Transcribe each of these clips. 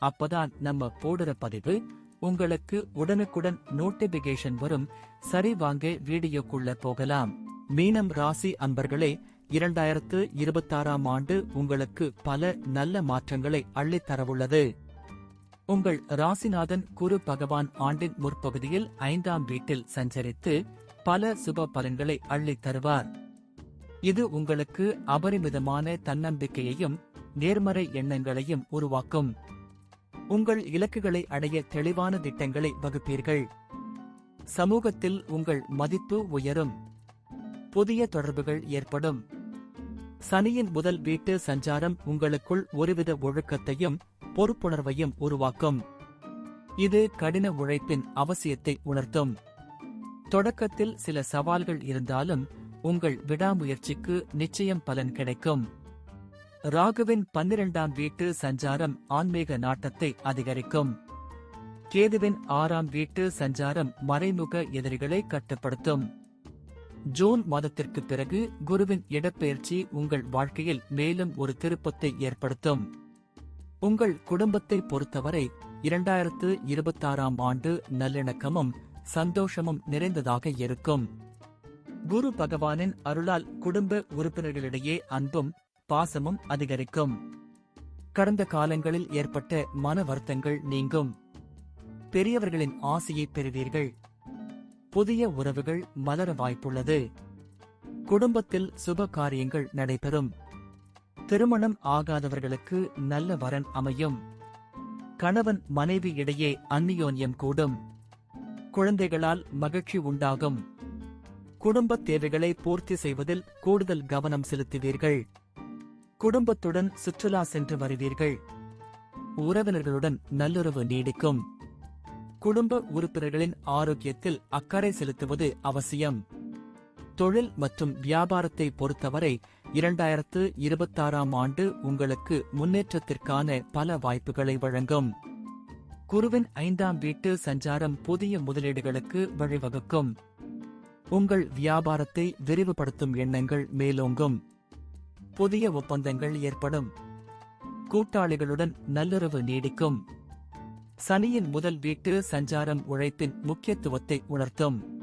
அப்பதான் நம்ம போடுற பதிவு உங்களுக்கு உடனுக்குடன் நோட்டிபிகேஷன் வரும். சரி வாங்க வீடியோக்குள்ள போகலாம். மீனம் ராசி அன்பர்களே இரண்டாயிரத்து இருபத்தாறாம் ஆண்டு உங்களுக்கு பல நல்ல மாற்றங்களை அள்ளித் தரவுள்ளது. உங்கள் ராசிநாதன் குரு பகவான் ஆண்டின் முற்பகுதியில் ஐந்தாம் வீட்டில் சஞ்சரித்து பல சுப பலன்களை அள்ளித் தருவார். இது உங்களுக்கு அபரிமிதமான தன்னம்பிக்கையையும் நேர்மறை எண்ணங்களையும் உருவாக்கும். உங்கள் இலக்குகளை அடைய தெளிவான திட்டங்களை வகுப்பீர்கள். சமூகத்தில் உங்கள் மதிப்பு உயரும். புதிய தொடர்புகள் ஏற்படும். சனியின் முதல் வீட்டு சஞ்சாரம் உங்களுக்குள் ஒருவித ஒழுக்கத்தையும் பொறுப்புணர்வையும் உருவாக்கும். இது கடின உழைப்பின் அவசியத்தை உணர்த்தும். தொடக்கத்தில் சில சவால்கள் இருந்தாலும் உங்கள் விடாமுயற்சிக்கு நிச்சயம் பலன் கிடைக்கும். ராகுவின் பன்னிரண்டாம் வீட்டு சஞ்சாரம் ஆன்மீக நாட்டத்தை அதிகரிக்கும். கேதுவின் ஆறாம் வீட்டு சஞ்சாரம் மறைமுக எதிரிகளை கட்டுப்படுத்தும். ஜூன் மாதத்திற்கு பிறகு குருவின் இடப்பெயர்ச்சி உங்கள் வாழ்க்கையில் மேலும் ஒரு திருப்பத்தை ஏற்படுத்தும். உங்கள் குடும்பத்தை பொறுத்தவரை இரண்டாயிரத்து இருபத்தாறாம் ஆண்டு நல்லிணக்கமும் சந்தோஷமும் நிறைந்ததாக இருக்கும். குரு பகவானின் அருளால் குடும்ப உறுப்பினர்களிடையே அன்பும் பாசமும் அதிகரிக்கும். கடந்த காலங்களில் ஏற்பட்ட மன வருத்தங்கள் நீங்கும். பெரியவர்களின் ஆசையை பெறுவீர்கள். புதிய உறவுகள் மலர வாய்ப்புள்ளது. குடும்பத்தில் சுப காரியங்கள் நடைபெறும். திருமணம் ஆகாதவர்களுக்கு நல்ல வரன் அமையும். கணவன் மனைவி இடையே அந்நியோன்யம் கூடும். குழந்தைகளால் மகிழ்ச்சி உண்டாகும். குடும்ப தேவைகளை பூர்த்தி செய்வதில் கூடுதல் கவனம் செலுத்துவீர்கள். குடும்பத்துடன் சுற்றுலா சென்று வருவீர்கள். உறவினர்களுடன் நல்லுறவு நீடிக்கும். குடும்ப உறுப்பினர்களின் ஆரோக்கியத்தில் அக்கறை செலுத்துவது அவசியம். தொழில் மற்றும் வியாபாரத்தை பொறுத்தவரை இரண்டாயிரத்து இருபத்தாறாம் ஆண்டு உங்களுக்கு முன்னேற்றத்திற்கான பல வாய்ப்புகளை வழங்கும். குருவின் ஐந்தாம் வீட்டு சஞ்சாரம் புதிய முதலீடுகளுக்கு வழிவகுக்கும். உங்கள் வியாபாரத்தை விரிவுபடுத்தும் எண்ணங்கள் மேலோங்கும். புதிய ஒப்பந்தங்கள் ஏற்படும். கூட்டாளிகளுடன் நல்லுறவு நீடிக்கும். சனியின் முதல் வீட்டு சஞ்சாரம் உழைப்பின் முக்கியத்துவத்தை உணர்த்தும்.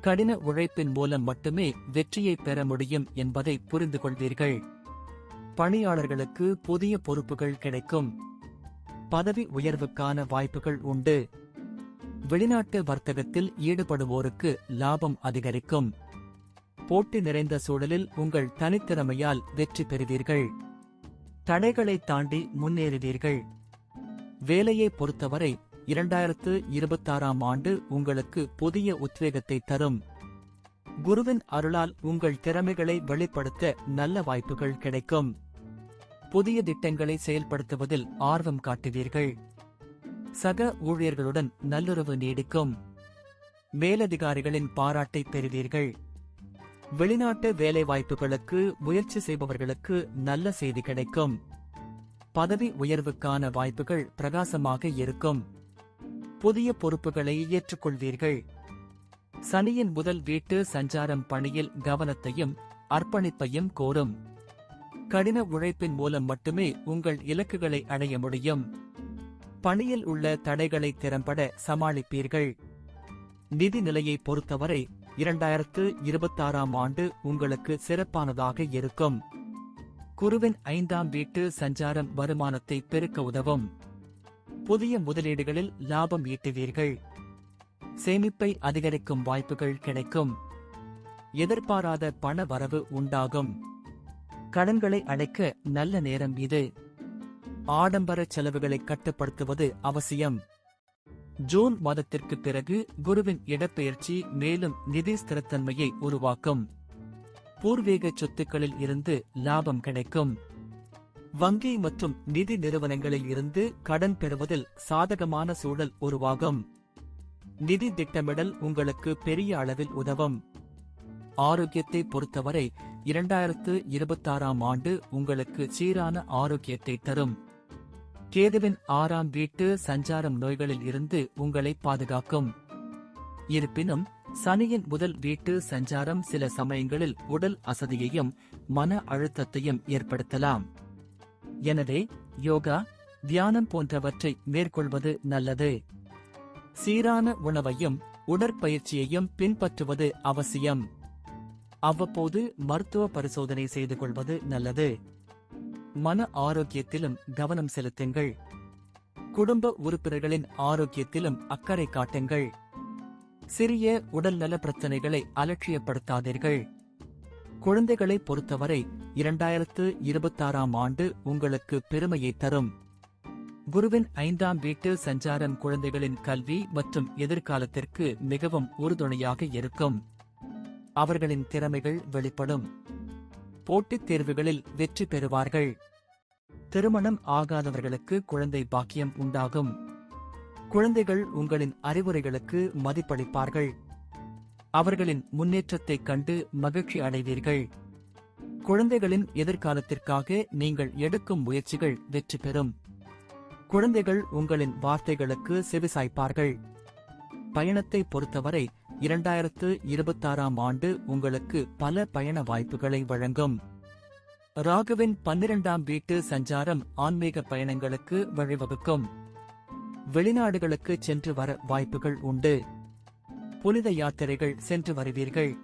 கடின உழைப்பின் மூலம் மட்டுமே வெற்றியை பெற முடியும் என்பதை புரிந்து கொள்வீர்கள். பணியாளர்களுக்கு புதிய பொறுப்புகள் கிடைக்கும். பதவி உயர்வுக்கான வாய்ப்புகள் உண்டு. வெளிநாட்டு வர்த்தகத்தில் ஈடுபடுவோருக்கு லாபம் அதிகரிக்கும். போட்டி நிறைந்த சூழலில் உங்கள் தனித்திறமையால் வெற்றி பெறுவீர்கள். தடைகளை தாண்டி முன்னேறுவீர்கள். வேலையை பொறுத்தவரை இரண்டாயிரத்து இருபத்தாறாம் ஆண்டு உங்களுக்கு புதிய உத்வேகத்தை தரும். குருவின் அருளால் உங்கள் திறமைகளை வெளிப்படுத்த நல்ல வாய்ப்புகள் கிடைக்கும். புதிய திட்டங்களை செயல்படுத்துவதில் ஆர்வம் காட்டுவீர்கள். சக ஊழியர்களுடன் நல்லுறவு நீடிக்கும். மேலதிகாரிகளின் பாராட்டை பெறுவீர்கள். வெளிநாட்டு வேலைவாய்ப்புகளுக்கு முயற்சி செய்பவர்களுக்கு நல்ல செய்தி கிடைக்கும். பதவி உயர்வுக்கான வாய்ப்புகள் பிரகாசமாக இருக்கும். புதிய பொறுப்புகளை ஏற்றுக்கொள்வீர்கள். சனியின் முதல் வீட்டு சஞ்சாரம் பணியில் கவனத்தையும் அர்ப்பணிப்பையும் கோரும். கடின உழைப்பின் மூலம் மட்டுமே உங்கள் இலக்குகளை அடைய முடியும். பணியில் உள்ள தடைகளை திறம்பட சமாளிப்பீர்கள். நிதி நிலையை பொறுத்தவரை இரண்டாயிரத்து இருபத்தாறாம் ஆண்டு உங்களுக்கு சிறப்பானதாக இருக்கும். குருவின் ஐந்தாம் வீட்டு சஞ்சாரம் வருமானத்தை பெருக்க உதவும். புதிய முதலீடுகளில் லாபம் ஈட்டுவீர்கள். சேமிப்பை அதிகரிக்கும் வாய்ப்புகள் கிடைக்கும். எதிர்பாராத பண வரவு உண்டாகும். கடன்களை அடைக்க நல்ல நேரம் இது. ஆடம்பர செலவுகளை கட்டுப்படுத்துவது அவசியம். ஜூன் மாதத்திற்கு பிறகு குருவின் இடப்பெயர்ச்சி மேலும் நிதி ஸ்திரத்தன்மையை உருவாக்கும். பூர்வீக சொத்துக்களில் இருந்து லாபம் கிடைக்கும். வங்கி மற்றும் நிதி நிறுவனங்களில் இருந்து கடன் பெறுவதில் சாதகமான சூழல் உருவாகும். நிதி திட்டமிடல் உங்களுக்கு பெரிய அளவில் உதவும். ஆரோக்கியத்தை பொறுத்தவரை இரண்டாயிரத்து இருபத்தாறாம் ஆண்டு உங்களுக்கு சீரான ஆரோக்கியத்தை தரும். கேதுவின் ஆறாம் வீட்டு சஞ்சாரம் நோய்களில் இருந்து உங்களை பாதுகாக்கும். இருப்பினும் சனியின் முதல் வீட்டு சஞ்சாரம் சில சமயங்களில் உடல் அசதியையும் மன அழுத்தத்தையும் ஏற்படுத்தலாம். எனவே யோகா தியானம் போன்றவற்றை மேற்கொள்வது நல்லது. சீரான உணவையும் உடற்பயிற்சியையும் பின்பற்றுவது அவசியம். அவ்வப்போது மருத்துவ பரிசோதனை செய்து கொள்வது நல்லது. மன ஆரோக்கியத்திலும் கவனம் செலுத்துங்கள். குடும்ப உறுப்பினர்களின் ஆரோக்கியத்திலும் அக்கறை காட்டுங்கள். சிறிய உடல்நல பிரச்சனைகளை அலட்சியப்படுத்தாதீர்கள். குழந்தைகளை பொறுத்தவரை இரண்டாயிரத்து இருபத்தாறாம் ஆண்டு உங்களுக்கு பெருமையை தரும். குருவின் ஐந்தாம் வீட்டு சஞ்சாரம் குழந்தைகளின் கல்வி மற்றும் எதிர்காலத்திற்கு மிகவும் உறுதுணையாக இருக்கும். அவர்களின் திறமைகள் வெளிப்படும். போட்டித் தேர்வுகளில் வெற்றி பெறுவார்கள். திருமணம் ஆகாதவர்களுக்கு குழந்தை பாக்கியம் உண்டாகும். குழந்தைகள் உங்களின் அறிவுரைகளுக்கு மதிப்பளிப்பார்கள். அவர்களின் முன்னேற்றத்தைக் கண்டு மகிழ்ச்சி அடைவீர்கள். குழந்தைகளின் எதிர்காலத்திற்காக நீங்கள் எடுக்கும் முயற்சிகள் வெற்றி பெறும். குழந்தைகள் உங்களின் வார்த்தைகளுக்கு செவிசாய்ப்பார்கள். பயணத்தை பொறுத்தவரை இரண்டாயிரத்து இருபத்தாறாம் ஆண்டு உங்களுக்கு பல பயண வாய்ப்புகளை வழங்கும். ராகுவின் பன்னிரண்டாம் வீட்டு சஞ்சாரம் ஆன்மீக பயணங்களுக்கு வழிவகுக்கும். வெளிநாடுகளுக்கு சென்று வர வாய்ப்புகள் உண்டு. புனித யாத்திரைகள் சென்று வருவீர்கள்.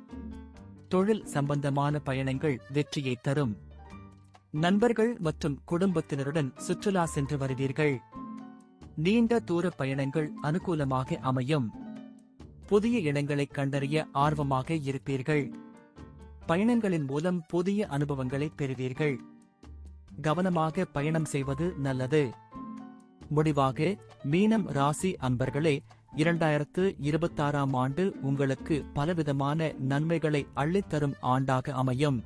தொழில் சம்பந்தமான பயணங்கள் வெற்றியை தரும். நண்பர்கள் மற்றும் குடும்பத்தினருடன் சுற்றுலா சென்று வருவீர்கள். நீண்ட தூர பயணங்கள் அனுகூலமாக அமையும். புதிய இடங்களை கண்டறிய ஆர்வமாக இருப்பீர்கள். பயணங்களின் மூலம் புதிய அனுபவங்களை பெறுவீர்கள். கவனமாக பயணம் செய்வது நல்லது. முடிவாக மீனம் ராசி அன்பர்களே இரண்டாயிரத்து இருபத்தாறாம் ஆண்டு உங்களுக்கு பலவிதமான நன்மைகளை அள்ளித்தரும் ஆண்டாக அமையும்.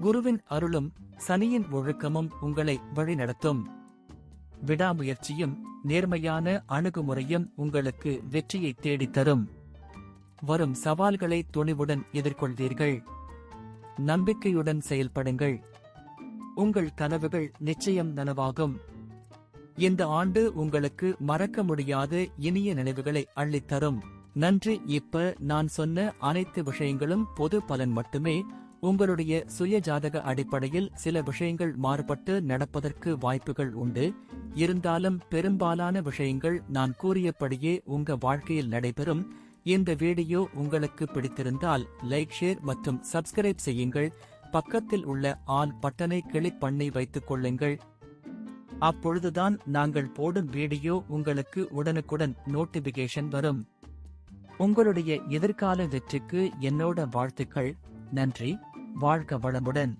குருவின் அருளும் சனியின் ஒழுக்கமும் உங்களை வழிநடத்தும். விடாமுயற்சியும் நேர்மையான அணுகுமுறையும் உங்களுக்கு வெற்றியை தேடித்தரும். வரும் சவால்களை துணிவுடன் எதிர்கொள்வீர்கள். நம்பிக்கையுடன் செயல்படுங்கள். உங்கள் கனவுகள் நிச்சயம் நனவாகும். இந்த ஆண்டு உங்களுக்கு மறக்க முடியாத இனிய நினைவுகளை அள்ளித்தரும். நன்றி. இப்ப நான் சொன்ன அனைத்து விஷயங்களும் பொது பலன் மட்டுமே. உங்களுடைய சுய ஜாதக அடிப்படையில் சில விஷயங்கள் மாறுபட்டு நடப்பதற்கு வாய்ப்புகள் உண்டு. இருந்தாலும் பெரும்பாலான விஷயங்கள் நான் கூறியபடியே உங்க வாழ்க்கையில் நடைபெறும். இந்த வீடியோ உங்களுக்கு பிடித்திருந்தால் லைக் ஷேர் மற்றும் சப்ஸ்கிரைப் செய்யுங்கள். பக்கத்தில் உள்ள ஆல் பட்டனை கிளிக் பண்ணி வைத்துக் கொள்ளுங்கள். அப்பொழுதுதான் நாங்கள் போடும் வீடியோ உங்களுக்கு உடனுக்குடன் நோட்டிபிகேஷன் வரும். உங்களுடைய எதிர்கால வெற்றிக்கு என்னோட வாழ்த்துக்கள். நன்றி. வாழ்க வளமுடன்.